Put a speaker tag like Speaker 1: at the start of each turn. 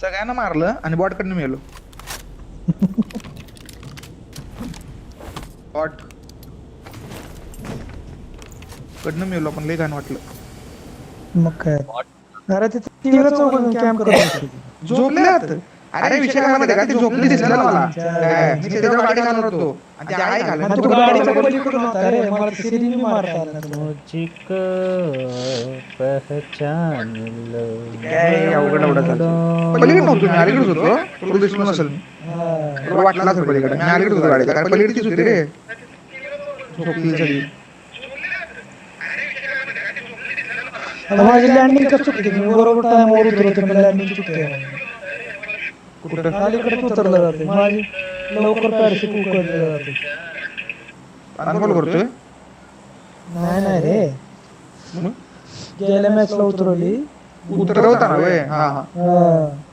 Speaker 1: सगळ्यांना मारलं आणि बॉट कडनं मेलो. बॉट कडनं मेलो आपण लय घाण वाटलं.
Speaker 2: मग काय? अरे ते तिकडे चौक कॅम्प करत होते.
Speaker 1: झोपल्यात अरे विषय काय माहिती का? ती झोपली दिसलं ना मला काय, मी त्याच्यावर गाडी घालणार होतो. आणि ते
Speaker 2: आणि तू गाडीच्या पलीकडून होता. रे मला सिरीने मारता आला नाही.
Speaker 3: मुझको पहचान लो
Speaker 1: काय अवघड अवघड झालं. पलीकडे नव्हतो मी होतो. तुला दिसलं नसेल. तुला वाटलं असेल पलीकडे. मी होतो गाडीच्या कारण पलीकडेच होती रे. झोपली सगळी.
Speaker 2: माझी लँडिंग कसं चुकली. मी बरोबर टाइमवर उतरवतो मी लँडिंग चुकते
Speaker 1: कुठं?
Speaker 2: अलीकडेच उतरलं जाते. माझी लवकर पॅरशूट उकडलं जाते.
Speaker 1: अनफॉलो करतोय?
Speaker 2: नाही नाही रे.
Speaker 1: मग?
Speaker 2: गेल्या मॅचला उतरवली.
Speaker 1: उतरवता ना वे हा हा.
Speaker 2: हा.